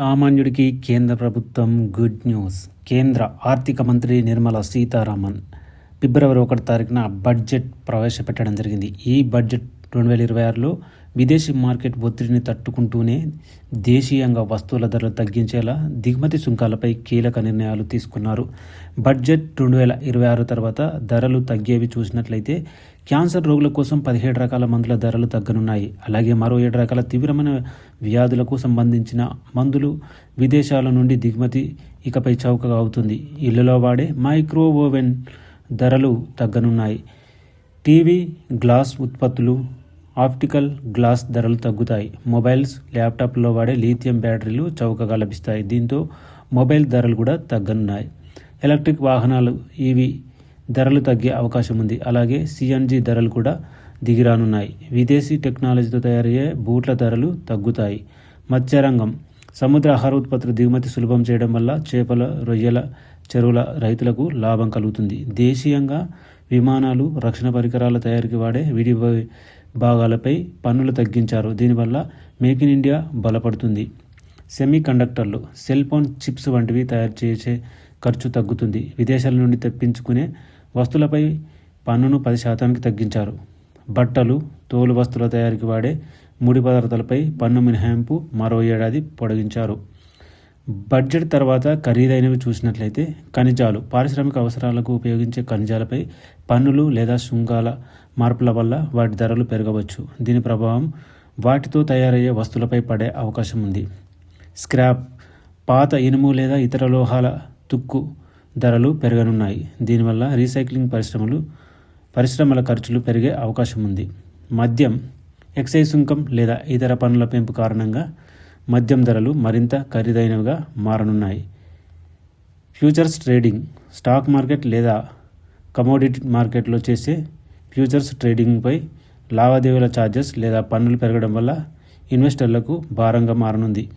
సామాన్యుడికి కేంద్ర ప్రభుత్వం గుడ్ న్యూస్. కేంద్ర ఆర్థిక మంత్రి నిర్మలా సీతారామన్ ఫిబ్రవరి ఒకటి తారీఖున బడ్జెట్ ప్రవేశపెట్టడం జరిగింది. ఈ బడ్జెట్ రెండు వేల ఇరవై ఆరులో విదేశీ మార్కెట్ ఒత్తిడిని తట్టుకుంటూనే దేశీయంగా వస్తువుల ధరలు తగ్గించేలా దిగుమతి సుంకాలపై కీలక నిర్ణయాలు తీసుకున్నారు. బడ్జెట్ రెండు వేల ఇరవై ఆరు తర్వాత ధరలు తగ్గేవి చూసినట్లయితే క్యాన్సర్ రోగుల కోసం పదిహేడు రకాల మందుల ధరలు తగ్గనున్నాయి. అలాగే మరో ఏడు రకాల తీవ్రమైన వ్యాధులకు సంబంధించిన మందులు విదేశాల నుండి దిగుమతి ఇకపై చౌకగా అవుతుంది. ఇళ్ళలో వాడే మైక్రో ఓవెన్ ధరలు తగ్గనున్నాయి. టీవీ గ్లాస్ ఉత్పత్తులు ఆప్టికల్ గ్లాస్ ధరలు తగ్గుతాయి. మొబైల్స్ ల్యాప్టాప్లో వాడే లీథియం బ్యాటరీలు చౌకగా లభిస్తాయి. దీంతో మొబైల్ ధరలు కూడా తగ్గనున్నాయి. ఎలక్ట్రిక్ వాహనాలు ఇవి ధరలు తగ్గే అవకాశం ఉంది. అలాగే సిఎన్జి ధరలు కూడా దిగిరానున్నాయి. విదేశీ టెక్నాలజీతో తయారయ్యే బూట్ల ధరలు తగ్గుతాయి. మత్స్యరంగం సముద్ర ఆహార ఉత్పత్తుల దిగుమతి సులభం చేయడం వల్ల చేపల రొయ్యల చెరువుల రైతులకు లాభం కలుగుతుంది. దేశీయంగా విమానాలు రక్షణ పరికరాల తయారీకి వాడే విడి భాగాలపై పన్నులు తగ్గించారు. దీనివల్ల మేక్ ఇన్ ఇండియా బలపడుతుంది. సెమీ కండక్టర్లు సెల్ ఫోన్ చిప్స్ వంటివి తయారు చేసే ఖర్చు తగ్గుతుంది. విదేశాల నుండి తెప్పించుకునే వస్తువులపై పన్నును పది శాతానికి తగ్గించారు. బట్టలు తోలు వస్తువుల తయారీకి వాడే ముడి పదార్థాలపై పన్ను మినహాయింపు మరో ఏడాది పొడిగించారు. బడ్జెట్ తర్వాత ఖరీదైనవి చూసినట్లయితే ఖనిజాలు పారిశ్రామిక అవసరాలకు ఉపయోగించే ఖనిజాలపై పన్నులు లేదా సుంకాల మార్పుల వల్ల వాటి ధరలు పెరగవచ్చు. దీని ప్రభావం వాటితో తయారయ్యే వస్తువులపై పడే అవకాశం ఉంది. స్క్రాప్ పాత ఇనుము లేదా ఇతర లోహాల తుక్కు ధరలు పెరగనున్నాయి. దీనివల్ల రీసైక్లింగ్ పరిశ్రమలు పరిశ్రమల ఖర్చులు పెరిగే అవకాశం ఉంది. మద్యం ఎక్సైజ్ సుంకం లేదా ఇతర పన్నుల పెంపు కారణంగా మద్యం ధరలు మరింత ఖరీదైనవిగా మారనున్నాయి. ఫ్యూచర్స్ ట్రేడింగ్ స్టాక్ మార్కెట్ లేదా కమోడిటీ మార్కెట్లో చేసే ఫ్యూచర్స్ ట్రేడింగ్పై లావాదేవీల ఛార్జెస్ లేదా పన్నులు పెరగడం వల్ల ఇన్వెస్టర్లకు భారంగా మారనుంది.